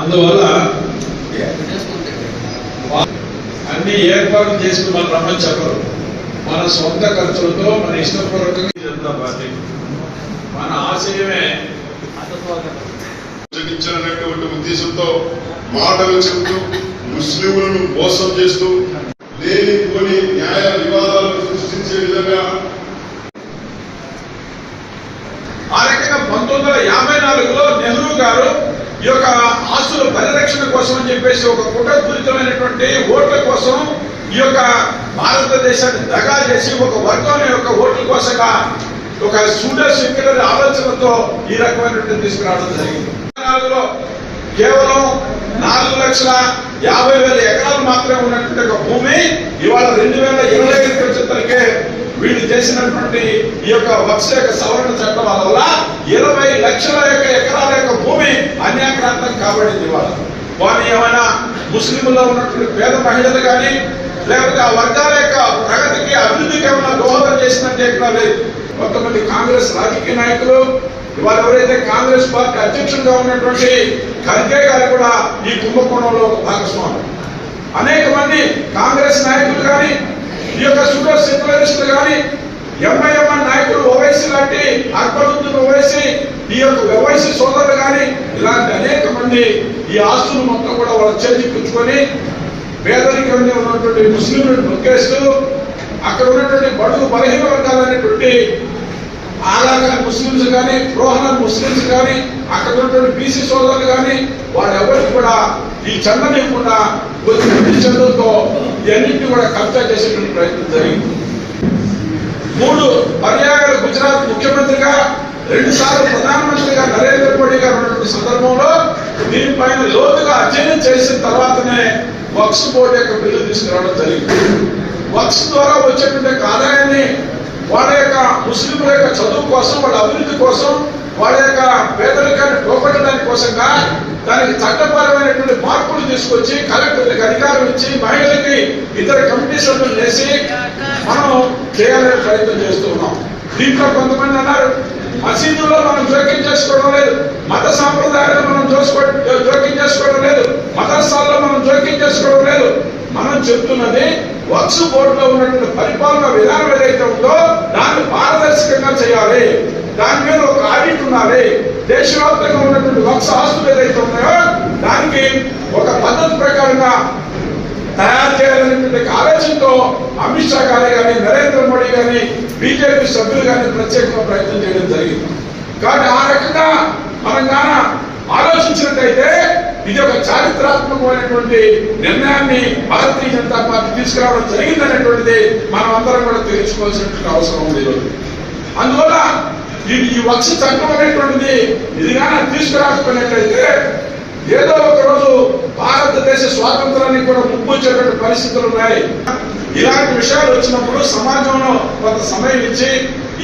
అందువల్ల అన్ని ఏర్పాట్లు చేసుకుని మన రమ్మని చెప్పరు మన సొంత ఖర్చులతో మన ఇష్టపూర్వకంగా జనతా పార్టీ. మన ఆశయమే. జగించాలనేటువంటి ఉద్దేశంతో మాటలు చెబుతూ ముస్లింలను మోసం చేస్తూ లేని పోని న్యాయ వివాదాలను సృష్టించే విధంగా ఆ రకంగా పంతొమ్మిది వందల యాభై నాలుగులో నెహ్రూ గారు ఈ యొక్క ఆస్తుల పరిరక్షణ కోసం అని చెప్పేసి ఒక కుటపూరితమైనటువంటి ఓట్ల కోసం ఈ యొక్క భారతదేశాన్ని దగా చేసి ఒక వర్గం యొక్క ఓట్ల కోసంగా ఒక సూడో సెక్యులర్ ఆలోచనతో ఈ రకమైనటువంటి తీసుకురావడం జరిగింది. కేవలం నాలుగు లక్షల యాభై వేల ఎకరాలు మాత్రమే ఉన్నటువంటి ఒక భూమి ఇవాళ రెండు వేల ఇరవై ఐదు వచ్చేసరికి వీళ్ళు చేసినటువంటి ఈ యొక్క వక్స యొక్క సవరణ చట్టం వల్ల ఇరవై లక్షల యొక్క ఎకరాల యొక్క భూమి అన్యాక్రాంతం కాబడింది ఇవాళ. వారిని ఏమైనా ముస్లింలో ఉన్నటువంటి పేద మహిళలు కానీ లేకపోతే ఆ వర్గాల యొక్క ప్రగతికి అభివృద్ధికి ఏమైనా దోహదం చేసినట్టు ఎక్కడ లేదు. కొంతమంది కాంగ్రెస్ రాజకీయ నాయకులు వారు ఎవరైతే కాంగ్రెస్ పార్టీ అధ్యక్షుడిగా ఉన్నటువంటి ఖర్గే గారు కూడా ఈ కుంభకోణంలో భాగస్వామి. అనేక మంది కాంగ్రెస్ నాయకులు కానీ ఈ యొక్క సూపర్ సెక్యులరిస్టులు కానీ ఎంఐఎంఎన్ నాయకులు ఓవైసీ లాంటి అక్బరుద్దీన్ ఓవైసీ ఈ యొక్క ఓవైసీ సోదరులు కానీ ఇలాంటి అనేక మంది ఈ ఆస్తులు మొత్తం కూడా వాళ్ళ చేతికి పుచ్చుకొని పేదరికంగా ఉన్నటువంటి ముస్లింలను నొక్కేస్తూ అక్కడ ఉన్నటువంటి బడుగు బలహీన వర్గాలైనటువంటి ఆలాగా ముస్లింస్ కానీ రోహన ముస్లింస్ కానీ అక్కడ ఉన్నటువంటి బీసీ సోదరులు కానీ వాళ్ళెవరికి కూడా ఈ చెందనీయకుండా కొద్ది చంద్రులతో ఇవన్నింటినీ కూడా కబ్జా చేసేటువంటి ప్రయత్నం జరిగింది. మూడు పర్యాగల గుజరాత్ ముఖ్యమంత్రిగా రెండు సార్లు ప్రధానమంత్రిగా నరేంద్ర మోడీ గారు ఉన్నటువంటి సందర్భంలో దీనిపైన లోతుగా అధ్యయనం చేసిన తర్వాతనే వక్స్ బోర్డు యొక్క బిల్లు తీసుకురావడం జరిగింది. వక్స్ ద్వారా వచ్చేటువంటి ఆదాయాన్ని వాళ్ళ యొక్క ముస్లింల యొక్క చదువు కోసం వాళ్ళ అభివృద్ధి కోసం వాళ్ళ యొక్క పేదరికాన్ని పోగొట్టడానికి కోసంగా దానికి చట్టపరమైనటువంటి మార్పులు తీసుకొచ్చి కలెక్టర్లకు అధికారం ఇచ్చి మహిళలకి ఇతర కమిటీ సభ్యులు చేసి మనం చేయాలనే ప్రయత్నం చేస్తూ ఉన్నాం. దీంట్లో కొంతమంది అన్నారు మసీదుల్లో మనం జోక్యం చేసుకోవడం లేదు. మత సాంప్రదాయాలు మనం చూసుకో జోక్యం చేసుకోవడం లేదు. మతస్థాల్లో మనం జోక్యం చేసుకోవడం లేదు. మనం చెప్తున్నది వక్స్ బోర్డులో ఉన్నటువంటి పరిపాలన విధానం ఏదైతే ఉందో దాన్ని పారదర్శకంగా చేయాలి. దాని మీద ఒక ఆడిట్ ఉండాలి. దేశవ్యాప్తంగా ఉన్నటువంటి వక్స్ ఆస్తులు ఏదైతే ఉన్నాయో దానికి ఒక పద్ధతి ప్రకారంగా తయారు చేయాలనేటువంటి ఆలోచనతో అమిత్ షా గారి కానీ నరేంద్ర మోడీ కానీ బీజేపీ సభ్యులు కానీ ప్రత్యేకంగా ప్రయత్నం చేయడం జరిగింది. కాబట్టి ఆ రకంగా మనం ఇది ఒక చారిత్రాత్మకమైనటువంటి నిర్ణయాన్ని భారతీయ జనతా పార్టీ తీసుకురావడం జరిగిందనేటువంటిది మనం అందరం కూడా తెలుసుకోవాల్సినటువంటి అవసరం ఉంది ఈరోజు. అందువల్ల ఇది ఈ వక్ష చట్టం అనేటువంటిది ఇదిగా తీసుకురాకపోయినట్లయితే ఏదో ఒక రోజు భారతదేశ స్వాతంత్రానికి కూడా ముప్పు వచ్చేటువంటి పరిస్థితులు ఉన్నాయి. ఇలాంటి విషయాలు వచ్చినప్పుడు సమాజంలో కొంత సమయం ఇచ్చి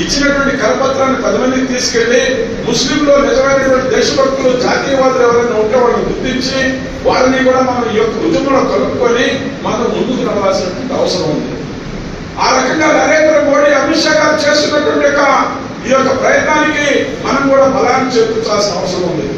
ఇచ్చినటువంటి కరపత్రాన్ని పది మందికి తీసుకెళ్ళి ముస్లింలో నిజమైనటువంటి దేశభక్తులు జాతీయవాదులు ఎవరైనా ఉంటే వాళ్ళని గుర్తించి వాళ్ళని కూడా మనం ఈ యొక్క ఉద్యమంలో కలుపుకొని మనం ముందుకు రావాల్సినటువంటి అవసరం ఉంది. ఆ రకంగా నరేంద్ర మోడీ అమిత్ షా గారు చేస్తున్నటువంటి యొక్క ఈ యొక్క ప్రయత్నానికి మనం కూడా బలాన్ని చేకూర్చాల్సిన అవసరం ఉంది.